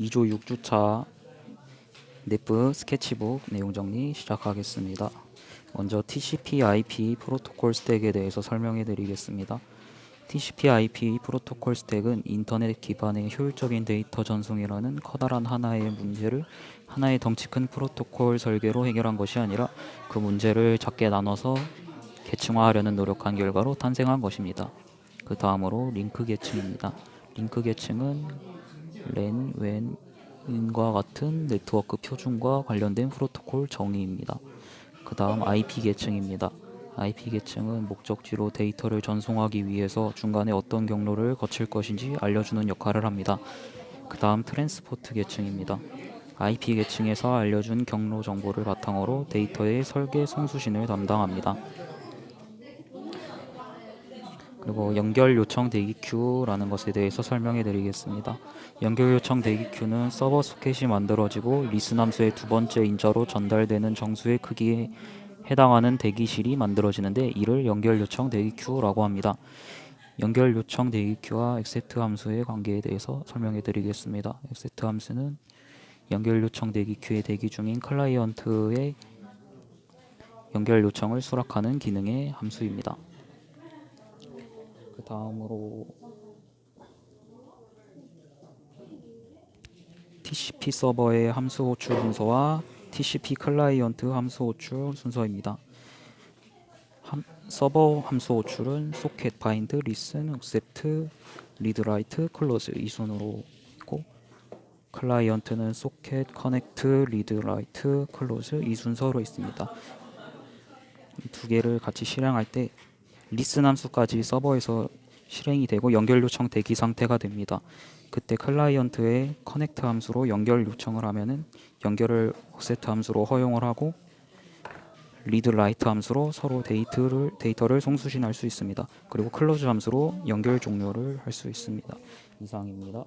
2조 6주차 넷브 스케치북 내용 정리 시작하겠습니다. 먼저 TCP/IP 프로토콜 스택에 대해서 설명해 드리겠습니다. TCP/IP 프로토콜 스택은 인터넷 기반의 효율적인 데이터 전송이라는 커다란 하나의 문제를 하나의 덩치 큰 프로토콜 설계로 해결한 것이 아니라 그 문제를 작게 나눠서 계층화하려는 노력한 결과로 탄생한 것입니다. 그 다음으로 링크 계층입니다. 링크 계층은 랜, 웬과 같은 네트워크 표준과 관련된 프로토콜 정의입니다. 그 다음 IP 계층입니다. IP 계층은 목적지로 데이터를 전송하기 위해서 중간에 어떤 경로를 거칠 것인지 알려주는 역할을 합니다. 그 다음 트랜스포트 계층입니다. IP 계층에서 알려준 경로 정보를 바탕으로 데이터의 설계 송수신을 담당합니다. 그리고 연결 요청 대기 큐라는 것에 대해서 설명해 드리겠습니다. 연결 요청 대기 큐는 서버 소켓이 만들어지고 리슨 함수의 두 번째 인자로 전달되는 정수의 크기에 해당하는 대기실이 만들어지는데 이를 연결 요청 대기 큐라고 합니다. 연결 요청 대기 큐와 accept 함수의 관계에 대해서 설명해 드리겠습니다. accept 함수는 연결 요청 대기 큐의 대기 중인 클라이언트의 연결 요청을 수락하는 기능의 함수입니다. 그 다음으로 TCP 서버의 함수 호출 순서와 TCP 클라이언트 함수 호출 순서입니다. 함, 서버 함수 호출은 socket, bind, listen, accept, read, write, close 이 순으로 있고 클라이언트는 socket, connect, read, write, close 이 순서로 있습니다. 이두 개를 같이 실행할 때 리슨 함수까지 서버에서 실행이 되고 연결 요청 대기 상태가 됩니다. 그때 클라이언트의 커넥트 함수로 연결 요청을 하면은 연결을 offset 함수로 허용을 하고 리드 라이트 함수로 서로 데이터를 데이터를 송수신할 수 있습니다. 그리고 클로즈 함수로 연결 종료를 할 수 있습니다. 이상입니다.